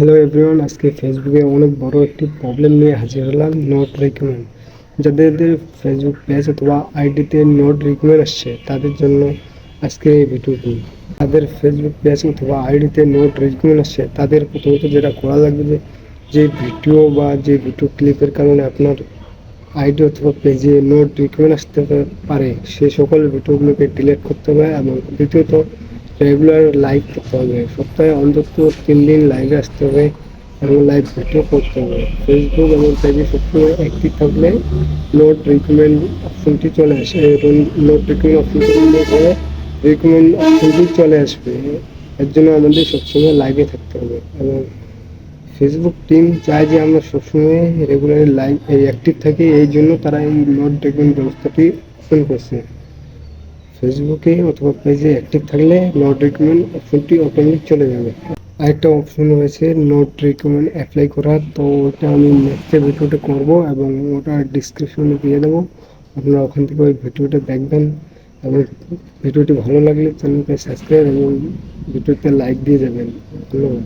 Hello everyone আজকে ফেসবুকে অনেক বড় একটি প্রবলেম নিয়ে হাজির হলাম নোট রিকমেন্ড যাদের ফেসবুক পেজ অথবা আইডিতে নোট রিকমেন্ড আসছে, তাদের জন্য আজকে এই ভিডিওটি তাদের ফেসবুক পেজ অথবা আইডিতে নোট রিকমেন্ড আসছে, তাদের প্রথমত যেটা করা লাগবে যে যে ভিডিও বা যে ভিডিও ক্লিপের কারণে আপনার আইডি অথবা পেজে নোট রিকমেন্ড আসতে পারে সেই সকল ভিডিওগুলোকে ডিলিট করতে হবে এবং দ্বিতীয়ত রেগুলার লাইভ করতে হবে। সপ্তাহে অন্তত তিন দিন লাইভে আসতে হবে এবং লাইভ ভিডিও করতে হবে। ফেসবুক এবং পেজে সবসময় অ্যাক্টিভ থাকলে নোট রিকমেন্ড অপশনটি চলে আসে নোট রিকমেন্ড অপশনটি করে রিকমেন্ড অপশনটি চলে আসবে। এর জন্য আমাদের সবসময় লাইভে থাকতে হবে। এবং ফেসবুক টিম চায় যে আমরা সবসময় রেগুলার লাইভ অ্যাক্টিভ থাকি, এই জন্য তারা এই নোট রিকমেন্ড ব্যবস্থাটি ওপেন করছে। ফেসবুকে অথবা পেজে অ্যাক্টিভ থাকলে নোট রিকমেন্ড অপশনটি অটোমেটিক চলে যাবে। আরেকটা অপশন রয়েছে নোট রিকমেন্ড অ্যাপ্লাই করার তো ওটা আমি নেক্সট ভিডিওতে করব এবং ওটা ডিসক্রিপশনে দিয়ে দেবো। আপনারা ওখান থেকে ওই ভিডিওটা দেখবেন এবং ভিডিওটি ভালো লাগলে চ্যানেলকে সাবস্ক্রাইব এবং ভিডিওতে লাইক দিয়ে যাবেন ধন্যবাদ।